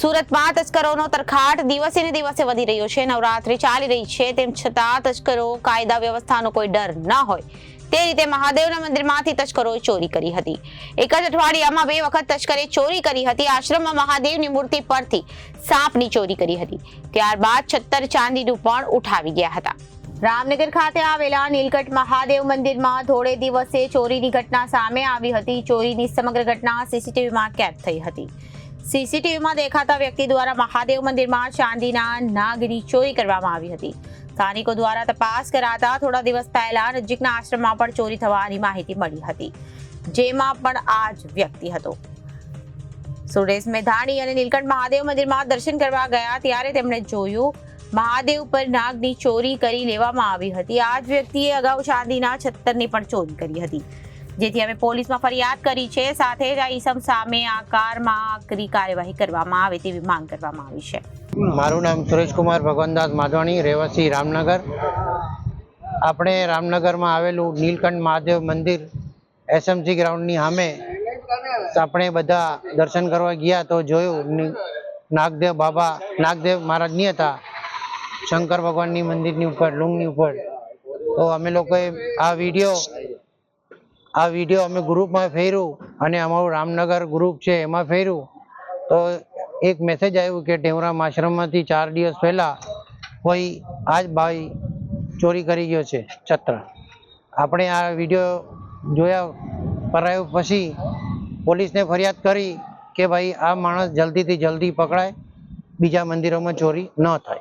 સુરતમાં તસ્કરોનો તરખાટ દિવસે ને દિવસે વધી રહ્યો છે. નવરાત્રી ચાલી રહી છે. તેમ છતાં તસ્કરો, કાયદા વ્યવસ્થાનો કોઈ ડર ન હોય. તે રીતે મહાદેવના મંદિરમાંથી તસ્કરોએ ચોરી કરી હતી. એક જ અઠવાડિયામાં બે વખત તસ્કરે ચોરી કરી હતી. આશ્રમમાં મહાદેવની મૂર્તિ પરથી સાપની ચોરી કરી હતી. ત્યારબાદ છત્તર ચાંદીનું પણ ઉઠાવી ગયા હતા. રામનગર ખાતે આવેલા નીલકંઠ મહાદેવ મંદિરમાં થોડે દિવસે ચોરીની ઘટના સામે આવી હતી. ચોરીની સમગ્ર ઘટના સીસીટીવીમાં કેદ થઈ હતી. સીસીટીવીમાં દેખાતા વ્યક્તિ દ્વારા મહાદેવ મંદિરમાં ચાંદીના નાગની ચોરી કરવામાં આવી હતી. સ્થાનિકો દ્વારા તપાસ કરાતા થોડા દિવસ પહેલા નજીકના આશ્રમમાં પણ ચોરી થવાની માહિતી મળી હતી, જેમાં પણ આ જ વ્યક્તિ હતો. સુરેશ મેધાણી અને નીલકંઠ મહાદેવ મંદિરમાં દર્શન કરવા ગયા ત્યારે તેમણે જોયું, મહાદેવ પર નાગની ચોરી કરી લેવામાં આવી હતી. આ જ વ્યક્તિએ અગાઉ ચાંદીના છત્તરની પણ ચોરી કરી હતી. જેથી અમે પોલીસમાં ફરિયાદ કરી છે. સાથે જ આ ઈસમ સામે આકારમાં આકરી કાર્યવાહી કરવામાં આવે તેવી માંગ કરવામાં આવી છે. મારું નામ સુરેશકુમાર ભગવાનદાસ માધવાણી, રહેવાસી રામનગર. આપણે રામનગરમાં આવેલું નીલકંઠ મહાદેવ મંદિર એસએમસી ગ્રાઉન્ડની સામે આપણે બધા દર્શન કરવા ગયા તો જોયું નાગદેવ બાબા નાગદેવ મહારાજ નહીં હતા. શંકર ભગવાનની મંદિરની ઉપર, લુંગની ઉપર. તો અમે લોકોએ આ વીડિયો આ વીડિયો અમે ગ્રુપમાં ફેર્યું અને અમારું રામનગર ગ્રુપ છે એમાં ફેર્યું. તો એક મેસેજ આવ્યું કે ટેવરામ આશ્રમમાંથી ચાર દિવસ પહેલાં કોઈ આ જ ભાઈ ચોરી કરી ગયો છે છત્ર આપણે આ વીડિયો જોયા કરાયો પછી પોલીસને ફરિયાદ કરી કે ભાઈ આ માણસ જલ્દીથી જલ્દી પકડાય, બીજા મંદિરોમાં ચોરી ન થાય.